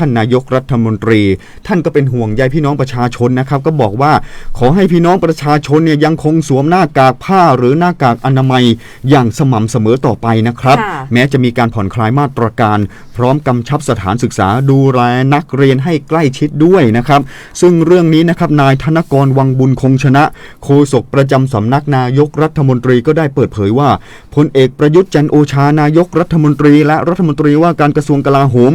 ท่านนายกรัฐมนตรี ท่านก็เป็นห่วงใยพี่น้องประชาชนนะครับก็บอกว่าขอให้พี่น้องประชาชนเนี่ยยังคงสวมหน้ากากผ้าหรือหน้ากากอนามัยอย่างสม่ำเสมอต่อไปนะครับค่ะแม้จะมีการผ่อนคลายมาตรการ พร้อมกำชับสถานศึกษาดูแลนักเรียนให้ใกล้ชิดด้วยนะครับ ซึ่งเรื่องนี้นะครับนายธนกรวังบุญคงชนะ โฆษกประจำสำนักนายกรัฐมนตรีก็ได้เปิดเผยว่าพลเอกประยุทธ์จันทร์โอชานายกรัฐมนตรี และรัฐมนตรีว่าการกระทรวงกลาโหม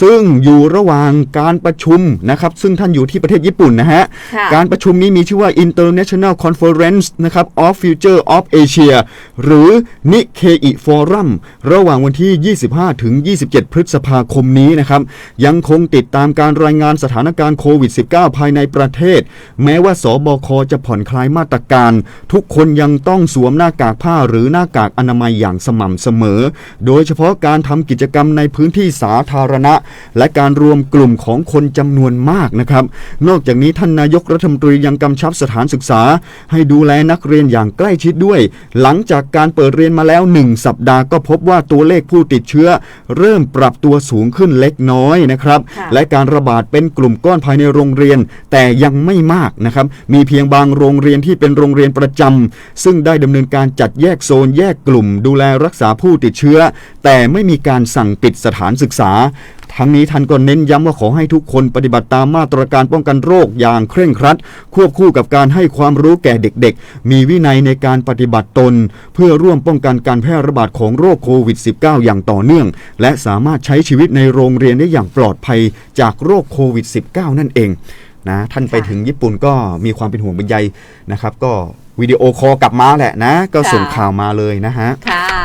ซึ่งอยู่ระหว่างการประชุมนะครับ ซึ่งท่านอยู่ที่ประเทศญี่ปุ่นนะฮะค่ะการประชุมนี้มีชื่อว่า International Conference นะครับ of Future of Asia หรือ Nikkei Forum ระหว่างวันที่ 25 ถึง 27 พฤษภาคมนี้นะครับ ยังคงติดตามการรายงานสถานการณ์โควิด -19 ภายในประเทศ แม้ว่าสบคจะผ่อนคลายมาตรการ ทุกคนยังต้องสวมหน้ากากผ้าหรือหน้ากากอนามัยอย่างสม่ำเสมอ โดยเฉพาะการทำกิจกรรมในพื้นที่สาธารณะ และการรวมกลุ่มของคนจำนวนมากนะครับ นอกจากนี้ท่านนายกรัฐมนตรียังกำชับสถานศึกษา ให้ดูแลนักเรียนอย่างใกล้ชิดด้วย หลังจากการเปิดเรียนมาแล้ว 1 สัปดาห์ก็พบว่าตัวเลขผู้ติดเชื้อ เริ่มปรับตัวสูงขึ้นเล็กน้อยนะครับค่ะและการระบาดเป็นกลุ่มก้อนภายในโรงเรียน แต่ยังไม่มากนะครับ มีเพียงบางโรงเรียนที่เป็นโรงเรียนประจำซึ่งได้ดำเนินการจัดแยกโซนแยกกลุ่ม ดูแลรักษาผู้ติดเชื้อ แต่ไม่มีการสั่งปิดสถานศึกษา ทั้งนี้ท่านก็เน้นย้ำว่าขอให้ทุกคนปฏิบัติตามมาตรการป้องกันโรคอย่างเคร่งครัด ควบคู่กับการให้ความรู้แก่เด็กๆ มีวินัยในการปฏิบัติตน เพื่อร่วมป้องกันการแพร่ระบาดของโรคโควิด -19 อย่างต่อเนื่อง และสามารถใช้ชีวิตในโรงเรียนได้อย่างปลอดภัยจากโรคโควิด -19 นั่นเองนะท่านไปถึงญี่ปุ่นก็มีความเป็นห่วงเป็นใยนะครับ ก็วิดีโอคอลกลับมาแหละนะ ก็ส่งค่ะข่าวมาเลยนะฮะค่ะ